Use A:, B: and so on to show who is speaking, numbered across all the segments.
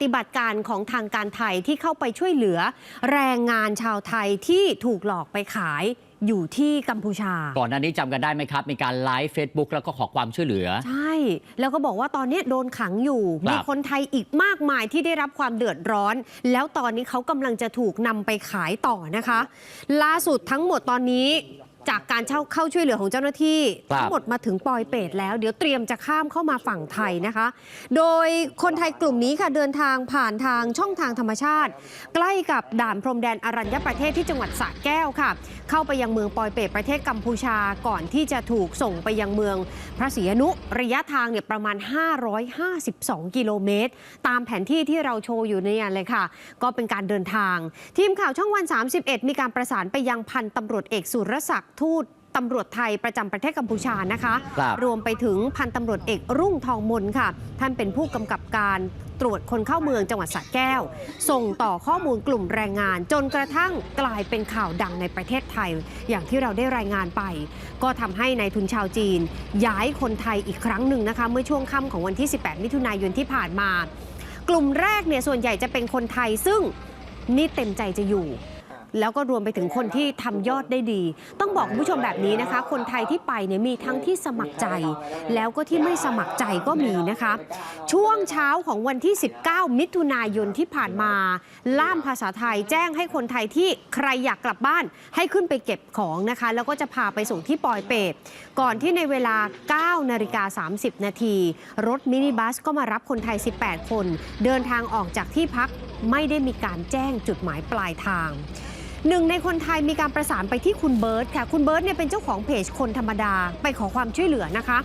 A: ฏิบัติการของทางการไทยที่เข้าไปช่วยเหลือ แรงงานชาวไทยที่ถูกหลอกไปขายอยู่ที่กัมพูชา
B: ก่อนหน้านี้จำกันได้ไหมครับ มีการไลฟ์ Facebook แล้วก็ขอความช่วยเหลือ
A: ใช่ แล้วก็บอกว่าตอนนี้โดนขังอยู่
B: ครับ
A: มีคนไทยอีกมากมายที่ได้รับความเดือดร้อน แล้วตอนนี้เขากำลังจะถูกนำไปขายต่อนะคะ ล่าสุดทั้งหมดตอนนี้ จากการเช่าเข้าช่วยเหลือของเจ้าหน้าที่
B: ครับ
A: ทั้งหมดมาถึงปอยเปตแล้ว เดี๋ยวเตรียมจะข้ามเข้ามาฝั่งไทยนะคะ โดยคนไทยกลุ่มนี้ค่ะเดินทางผ่านทางช่องทางธรรมชาติ ใกล้กับด่านพรมแดนอรัญญประเทศที่จังหวัดสระแก้วค่ะ เข้าไปยังเมืองปอยเปตประเทศกัมพูชาก่อนที่จะถูกส่งไปยังเมืองพระศรีอนุระยะทางเนี่ยประมาณ 552 กิโลเมตร ตามแผนที่ที่เราโชว์อยู่เนี่ยเลยค่ะ ก็เป็นการเดินทาง ทีมข่าวช่องวัน 31 มีการประสานไปยังพันตำรวจเอกสุรศักดิ์ทูตตำรวจไทยประจำประเทศกัมพูชานะคะ
B: ครับ
A: รวมไปถึงพันตำรวจเอกรุ่งทองมนค่ะ ท่านเป็นผู้กำกับการตรวจคนเข้าเมืองจังหวัดสระแก้ว ส่งต่อข้อมูลกลุ่มแรงงาน จนกระทั่งกลายเป็นข่าวดังในประเทศไทย อย่างที่เราได้รายงานไป ก็ทำให้ในายทุนชาวจีน ย้ายคนไทยอีกครั้งหนึ่งนะคะ เมื่อช่วงค่ำของวันที่ 18 มิถุนายนที่ผ่านมา กลุ่มแรกเนี่ยส่วนใหญ่จะเป็นคนไทยซึ่งนี่เต็มใจจะอยู่ แล้วก็รวมไปถึงคนที่ทำยอดได้ดี ต้องบอกคุณผู้ชมแบบนี้นะคะ คนไทยที่ไปเนี่ยมีทั้งที่สมัครใจ แล้วก็ที่ไม่สมัครใจก็มีนะคะ ช่วงเช้าของวันที่ 19 มิถุนายนที่ผ่านมา ล่ามภาษาไทยแจ้งให้คนไทยที่ใครอยากกลับบ้านให้ขึ้นไปเก็บของนะคะ แล้วก็จะพาไปส่งที่ปอยเปตก่อนที่ในเวลา 9 นาฬิกา 30 นาที รถมินิบัสก็มารับคนไทย 18 คน เดินทางออกจากที่พักไม่ได้มีการแจ้งจุดหมายปลายทาง หนึ่งในคนไทยมีการประสานไปที่คุณเบิร์ตค่ะ คุณเบิร์ตเนี่ยเป็นเจ้าของเพจคนธรรมดาไปขอความช่วยเหลือนะคะ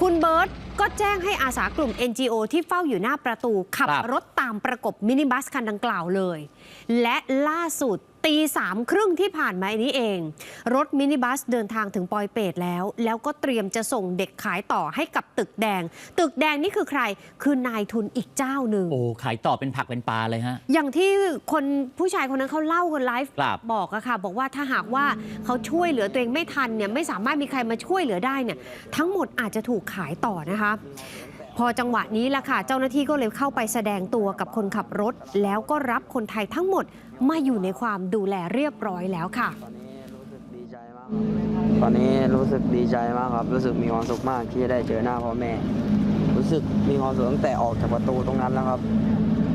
A: คุณเบิร์ตก็แจ้งให้อาสากลุ่ม NGO ที่เฝ้าอยู่หน้าประตู ขับ
B: ครับ
A: รถตามประกบมินิบัสคันดังกล่าวเลย และล่าสุด ตีสามครึ่งที่ผ่านมานี้เอง รถมินิบัสเดินทางถึงปอยเปตแล้ว แล้วก็เตรียมจะส่งเด็กขายต่อให้กับตึกแดง ตึกแดงนี่คือใคร คือนายทุนอีกเจ้าหนึ่ง
B: โอ้ขายต่อเป็นผักเป็นปลาเลยฮะ
A: อย่างที่คนผู้ชายคนนั้นเขาเล่ากันไลฟ์
B: ครับ
A: บอกอะค่ะ บอกว่าถ้าหากว่าเขาช่วยเหลือตัวเองไม่ทันเนี่ยไม่สามารถมีใครมาช่วยเหลือได้เนี่ยทั้งหมดอาจจะถูกขายต่อนะคะ พอจังหวะนี้ละค่ะ เจ้าหน้าที่ก็เลยเข้าไปแสดงตัวกับคนขับรถ แล้วก็รับคนไทยทั้งหมดมาอยู่ในความดูแลเรียบร้อยแล้วค่ะ
C: ตอนนี้รู้สึกดีใจมากครับ รู้สึกมีความสุขมากที่ได้เจอหน้าพ่อแม่ รู้สึกมีความสุขตั้งแต่ออกจากประตูตรงนั้นแล้วครับ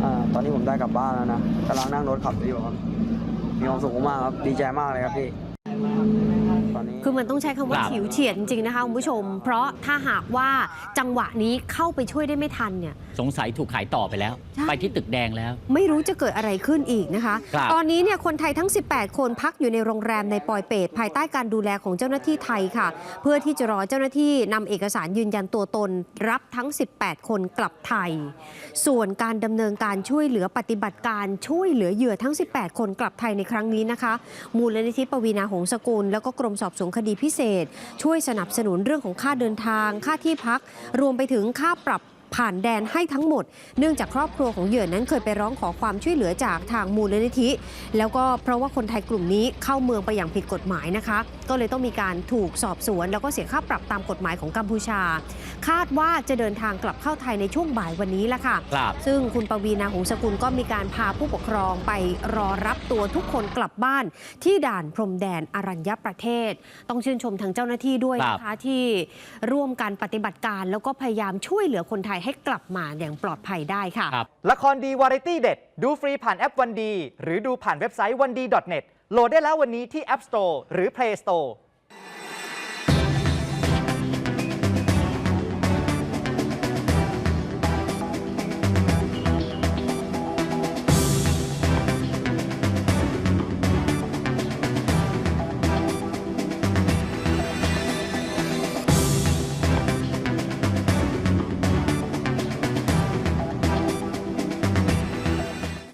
C: อาตอนนี้ผมได้กลับบ้านแล้วนะกำลังนั่งรถขับอยู่ครับ มีความสุขมากครับ ดีใจมากเลยครับพี่
A: คือมันต้องใช้คำว่า
B: ครับ
A: ฉิวเฉียดจริงๆนะคะคุณผู้ชม เพราะถ้าหากว่าจังหวะนี้เข้าไปช่วยได้ไม่ทันเนี่ย
B: สงสัยถูกขายต่อไปแล้ว
A: ใช่
B: ไปที่ตึกแดงแล้ว
A: ไม่รู้จะเกิดอะไรขึ้นอีกนะคะ
B: ครับ
A: ตอนนี้เนี่ยคนไทยทั้ง 18 คนพักอยู่ในโรงแรมในปอยเปต ภายใต้การดูแลของเจ้าหน้าที่ไทยค่ะ เพื่อที่จะรอเจ้าหน้าที่นำเอกสารยืนยันตัวตน รับทั้ง 18 คนกลับไทย ส่วนการดำเนินการช่วยเหลือปฏิบัติการช่วยเหลือเหยื่อทั้ง 18 คนกลับไทยในครั้งนี้นะคะ มูลนิธิปวีนาหงสกุลแล้วก็กรมสอบสวนคดีพิเศษ ช่วยสนับสนุนเรื่องของค่าเดินทาง ค่าที่พัก รวมไปถึงค่าปรับ ผ่านแดนให้ทั้งหมด เนื่องจากครอบครัวของเหยื่อนั้นเคยไปร้องขอความช่วยเหลือจากทางมูลนิธิ แล้วก็เพราะว่าคนไทยกลุ่มนี้เข้าเมืองไปอย่างผิดกฎหมายนะคะ ก็เลยต้องมีการถูกสอบสวน แล้วก็เสียค่าปรับตามกฎหมายของกัมพูชา คาดว่าจะเดินทางกลับเข้าไทยในช่วงบ่ายวันนี้ละค่ะ
B: ครับ
A: ซึ่งคุณปวีนาหงสกุลก็มีการพาผู้ปกครองไปรอรับตัวทุกคนกลับบ้าน ที่ด่านพรมแดนอรัญญประเทศ ต้องชื่นชมทางเจ้าหน้าที่ด้วยนะคะที่ร่วมกันปฏิบัติการแล้วก็พยายามช่วยเหลือคนไทยให้กลับมาอย่างปลอดภัยได้ค่ะ
B: ครับ
D: ละครดีวาไรตี้เด็ด ดูฟรีผ่านแอปวันดี หรือดูผ่านเว็บไซต์วันดี .net โหลดได้แล้ววันนี้ที่ App Store หรือ Play Store